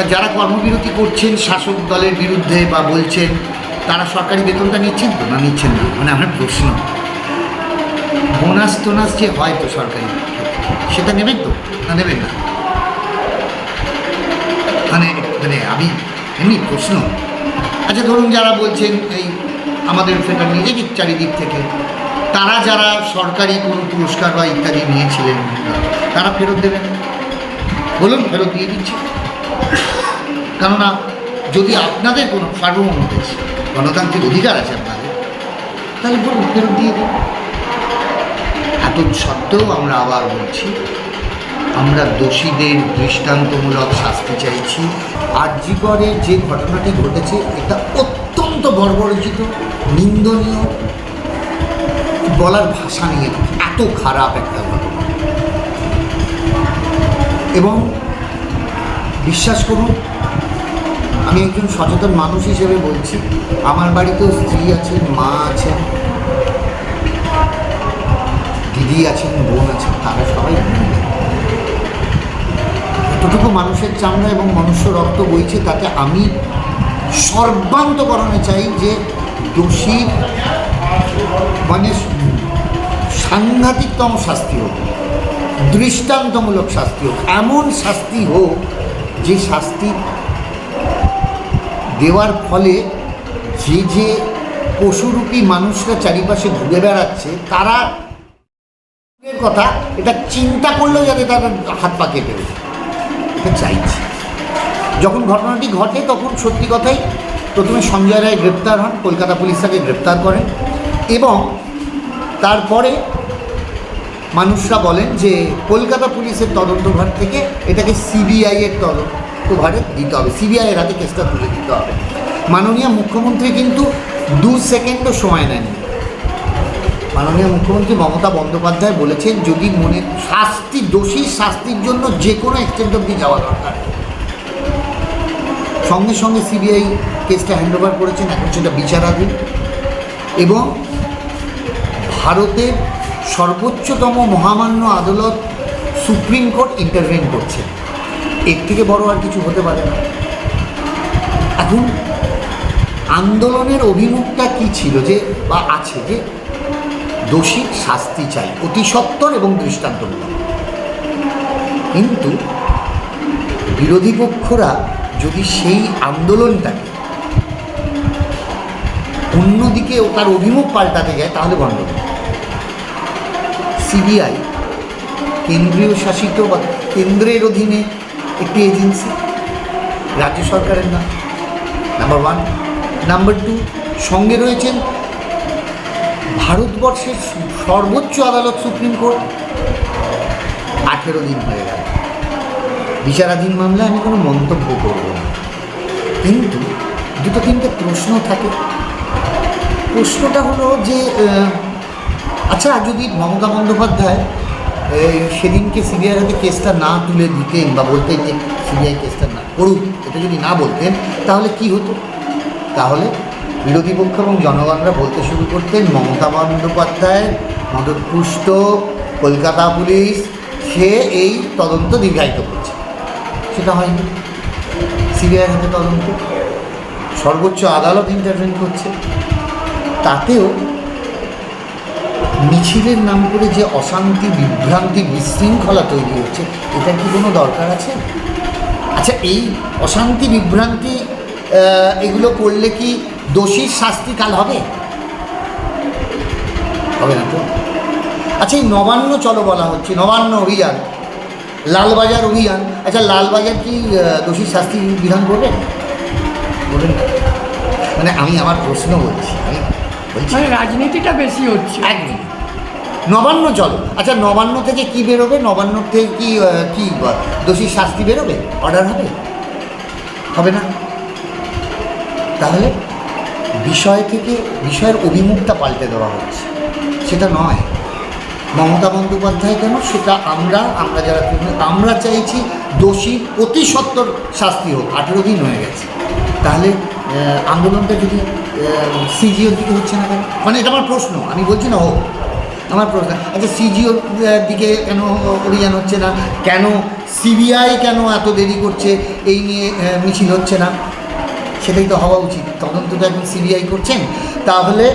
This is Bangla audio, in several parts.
তা যারা কর্মবিরতি করছেন শাসক দলের বিরুদ্ধে বা বলছেন, তারা সরকারি বেতনটা নিচ্ছেন তো না নিচ্ছেন না? মানে আমার প্রশ্ন। বোনাস টোনাস যে হয় তো সরকারি সেটা নেবেন তো? না নেবেন না? মানে মানে আমি এমনি প্রশ্ন। আচ্ছা ধরুন যারা বলছেন এই আমাদের সেটা নিজেকে চারিদিক থেকে, তারা যারা সরকারি কোনো পুরস্কার বা ইত্যাদি নিয়েছিলেন, তারা ফেরত দেবেন? বলুন, ফেরত দিয়ে দিচ্ছি। কেননা যদি আপনাদের কোনো সার্বভৌম দেশ, গণতান্ত্রিক অধিকার আছে আপনাদের, তাহলে বলুন, ফেরত দিয়ে দিন। এত সত্ত্বেও আমরা আবার বলছি, আমরা দোষীদের দৃষ্টান্তমূলক শাস্তি চাইছি। আর্যিকরে যে ঘটনাটি ঘটেছে, এটা অত্যন্ত বর্বরচিত, নিন্দনীয়, বলার ভাষা নিয়ে এত খারাপ একটা ঘটনা। এবং বিশ্বাস করুন আমি একজন সচেতন মানুষ হিসেবে বলছি আমার বাড়িতেও স্ত্রী আছেন, মা আছেন, দিদি আছেন, বোন আছেন, তারা সবাই মহিলা। যতটুকু মানুষের চামড়া এবং মনুষ্য রক্ত বইছে, তাতে আমি সর্বান্তকরণে চাই যে দোষী মানে সাংঘাতিকতম শাস্তি হোক, দৃষ্টান্তমূলক শাস্তি হোক, এমন শাস্তি হোক যে শাস্তি দেওয়ার ফলে যে যে পশুরূপী মানুষরা চারিপাশে ঘুরে বেড়াচ্ছে, তারা কথা, এটা চিন্তা করলেও যাতে তার হাত পা কেটে এটা চাইছি। যখন ঘটনাটি ঘটে, তখন সত্যি কথাই প্রথমে সঞ্জয় রায় গ্রেপ্তার হন, কলকাতা পুলিশ তাকে গ্রেপ্তার করেন এবং তারপরে মানুষরা বলেন যে কলকাতা পুলিশের তদন্তভার থেকে এটাকে সিবিআইয়ের তদন্তভারে দিতে হবে। সিবিআইয়ের হাতে কেসটা তুলে দিতে হবে। মাননীয় মুখ্যমন্ত্রী কিন্তু দু সেকেন্ডও সময় নেননি মাননীয় মুখ্যমন্ত্রী মমতা বন্দ্যোপাধ্যায় বলেছেন, যদি মনে শাস্তি, দোষী শাস্তির জন্য যে কোনো এক্সটেন্ট অব্দি যাওয়া দরকার। সঙ্গে সঙ্গে সিবিআই কেসটা হ্যান্ডওভার করেছেন, এখন সেটা বিচারাধীন। এবং ভারতের সর্বোচ্চতম মহামান্য আদালত সুপ্রিম কোর্ট ইন্টারভেন করছে এর থেকে বড় আর কিছু হতে পারে না। এখন আন্দোলনের অভিমুখটা কি ছিল যে, বা আছে যে, দোষী শাস্তি চাই, অতি সত্বর এবং দৃষ্টান্তমূলক। কিন্তু বিরোধী পক্ষরা যদি সেই আন্দোলনটাকে অন্যদিকে ও তার অভিমুখ পাল্টাতে যায়, তাহলে গণ্ডগোল। সিবিআই, কেন্দ্রীয় শাসিত বা কেন্দ্রের অধীনে একটি এজেন্সি। রাজ্য সরকারের না নাম্বার ওয়ান নাম্বার টু সঙ্গে রয়েছেন ভারতবর্ষের সর্বোচ্চ আদালত সুপ্রিম কোর্ট। আঠেরো দিন হয়ে গেল। বিচারাধীন মামলায় আমি কোনো মন্তব্য করব না। কিন্তু দুটো তিনটে প্রশ্ন থাকে। প্রশ্নটা হলো যে আচ্ছা যদি মমতা বন্দ্যোপাধ্যায় সেদিনকে সিবিআই হাতে কেসটা না তুলে দিতেন বা বলতেন যে সিবিআই কেসটা না করুক, এটা যদি না বলতেন, তাহলে কি হতো? তাহলে বিরোধী পক্ষ এবং জনগণরা বলতে শুরু করতেন, মমতা বন্দ্যোপাধ্যায় মদতপুষ্ট কলকাতা পুলিশ, সে এই তদন্ত দীর্ঘায়িত করছে। সেটা হয়নি। সিবিআই হাতে তদন্ত। সর্বোচ্চ আদালত ইন্টারভেন করছে। তাতেও মিছিলের নাম করে যে অশান্তি, বিভ্রান্তি, বিশৃঙ্খলা তৈরি হচ্ছে এটার কি কোনো দরকার আছে? আচ্ছা এই অশান্তি, বিভ্রান্তি এগুলো করলে কি দোষীর শাস্তি কাল হবে? হবে না তো? আচ্ছা এই নবান্ন চলো বলা হচ্ছে, নবান্ন অভিযান, লালবাজার অভিযান। আচ্ছা লালবাজার কি দোষীর শাস্তি বিধান করবে? বলবেন মানে আমি আমার প্রশ্ন বলছি, আমি মানে রাজনীতিটা বেশি হচ্ছে। নবান্ন চলো আচ্ছা নবান্ন থেকে কি বেরোবে? নবান্ন থেকে কি কি দোষীর শাস্তি বেরোবে? অর্ডার হবে? হবে না। তাহলে বিষয় থেকে বিষয়ের অভিমুখটা পাল্টে দেওয়া হচ্ছে। সেটা নয়। মমতা বন্দ্যোপাধ্যায় কেন? সেটা আমরা আমরা যারা আমরা চাইছি দোষী অতি সত্তর শাস্তি হোক। আঠেরো দিন হয়ে গেছে। তাহলে আন্দোলনটা যদি সিজিওর দিকে হচ্ছে না কেন? মানে এটা আমার প্রশ্ন, আমি বলছি না, হোক। আমার প্রশ্ন আচ্ছা সিজিওর দিকে কেন অভিযান হচ্ছে না? কেন সিবিআই কেন এত দেরি করছে? এই নিয়ে মিছিল হচ্ছে না? সেটাই তো হওয়া উচিত। তদন্ত তো এখন সিবিআই করছেন। তাহলে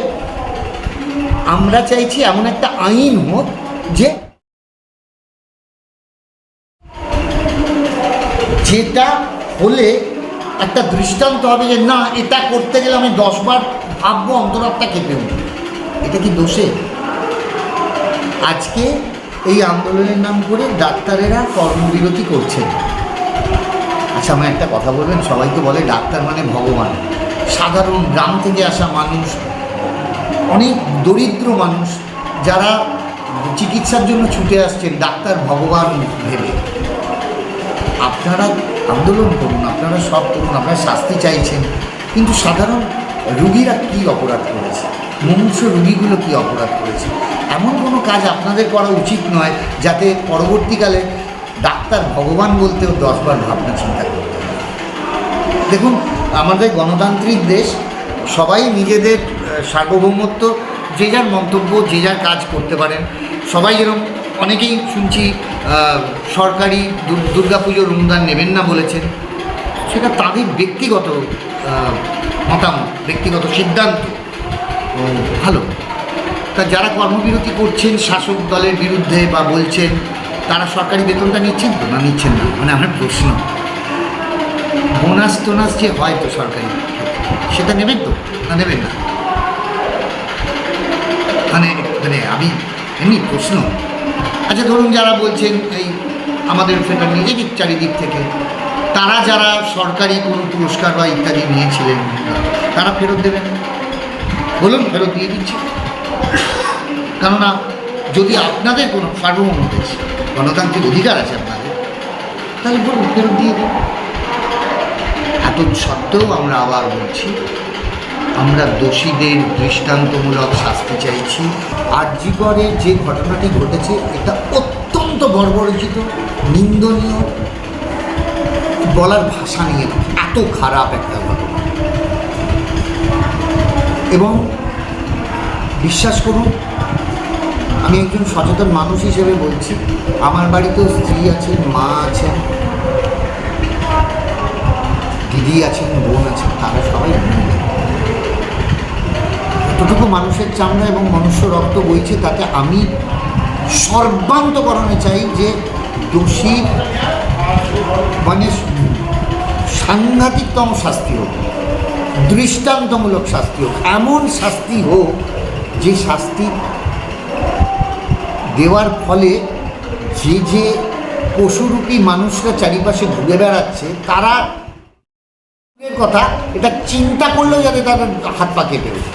আমরা চাইছি এমন একটা আইন হোক যে যেটা হলে একটা দৃষ্টান্ত হবে যে, না, এটা করতে গেলে আমি দশবার ভাববো, অন্তরাত্মা কেঁপে উঠবে। এটা কি দোষে? আজকে এই আন্দোলনের নাম করে ডাক্তারেরা কর্মবিরতি করছেন। আচ্ছা আমার একটা কথা বলবেন? সবাই তো বলে ডাক্তার মানে ভগবান। সাধারণ গ্রাম থেকে আসা মানুষ, অনেক দরিদ্র মানুষ, যারা চিকিৎসার জন্য ছুটে আসছেন, ডাক্তার ভগবান ভেবে। আপনারা আন্দোলন করুন, আপনারা সব করুন, আপনারা শাস্তি চাইছেন। কিন্তু সাধারণ রুগীরা কী অপরাধ করেছে? মুমূর্ষ রুগীগুলো কী অপরাধ করেছে? এমন কোনো কাজ আপনাদের করা উচিত নয় যাতে পরবর্তীকালে ডাক্তার ভগবান বলতেও দশবার ভাবনা চিন্তা করতে দেখুন, আমাদের গণতান্ত্রিক দেশ, সবাই নিজেদের সার্বভৌমত্ব, যে যার মন্তব্য, যে যার কাজ করতে পারেন, সবাই যেরকম অনেকেই শুনছি সরকারি দুর- দুর্গাপুজোর অনুদান নেবেন না বলেছেন। সেটা তাদের ব্যক্তিগত মতামত, ব্যক্তিগত সিদ্ধান্ত। ভালো। তা যারা কর্মবিরতি করছেন, শাসক দলের বিরুদ্ধে বা বলছেন, তারা সরকারি বেতনটা নিচ্ছেন তো না নিচ্ছেন না? মানে আমার প্রশ্ন। বোনাস টোনাস যে হয় তো সরকারি, সেটা নেবেন তো না নেবেন না? মানে মানে আমি এমনি প্রশ্ন। আচ্ছা ধরুন যারা বলছেন এই আমাদের সেটা নেগেটিভ চারিদিক থেকে, তারা যারা সরকারি কোনো পুরস্কার বা ইত্যাদি নিয়েছিলেন, তারা ফেরত দেবেন? বলুন, ফেরত দিয়ে দিচ্ছি। কেননা, যদি আপনাদের কোনো সার্বভৌম দেশ গণতান্ত্রিক অধিকার আছে আপনাদের, তাহলে বলুন, ফেরত দিয়ে দিন। এত সত্ত্বেও আমরা আবার বলছি আমরা দোষীদের দৃষ্টান্তমূলক শাস্তি চাইছি। আর্যিকরে যে ঘটনাটি ঘটেছে, এটা অত্যন্ত বর্বরচিত নিন্দনীয়, বলার ভাষা নিয়ে এত খারাপ একটা ঘটনা। এবং বিশ্বাস করুন, আমি একজন সচেতন মানুষ হিসেবে বলছি, আমার বাড়িতেও স্ত্রী আছেন, মা আছেন, দিদি আছেন, বোন আছেন, তারা সবাই যতটুকু মানুষের চামড়া এবং মনুষ্য রক্ত বইছে, তাতে আমি সর্বান্তকরণে চাই যে দোষী মানে সাংঘাতিকতম শাস্তি হোক, দৃষ্টান্তমূলক শাস্তি হোক, এমন শাস্তি হোক যে শাস্তি দেওয়ার ফলে যে যে পশুরূপী মানুষরা চারিপাশে ঘুরে বেড়াচ্ছে, তারা কথা, এটা চিন্তা করলেও যাতে তাদের হাত পা কেটে ওঠে।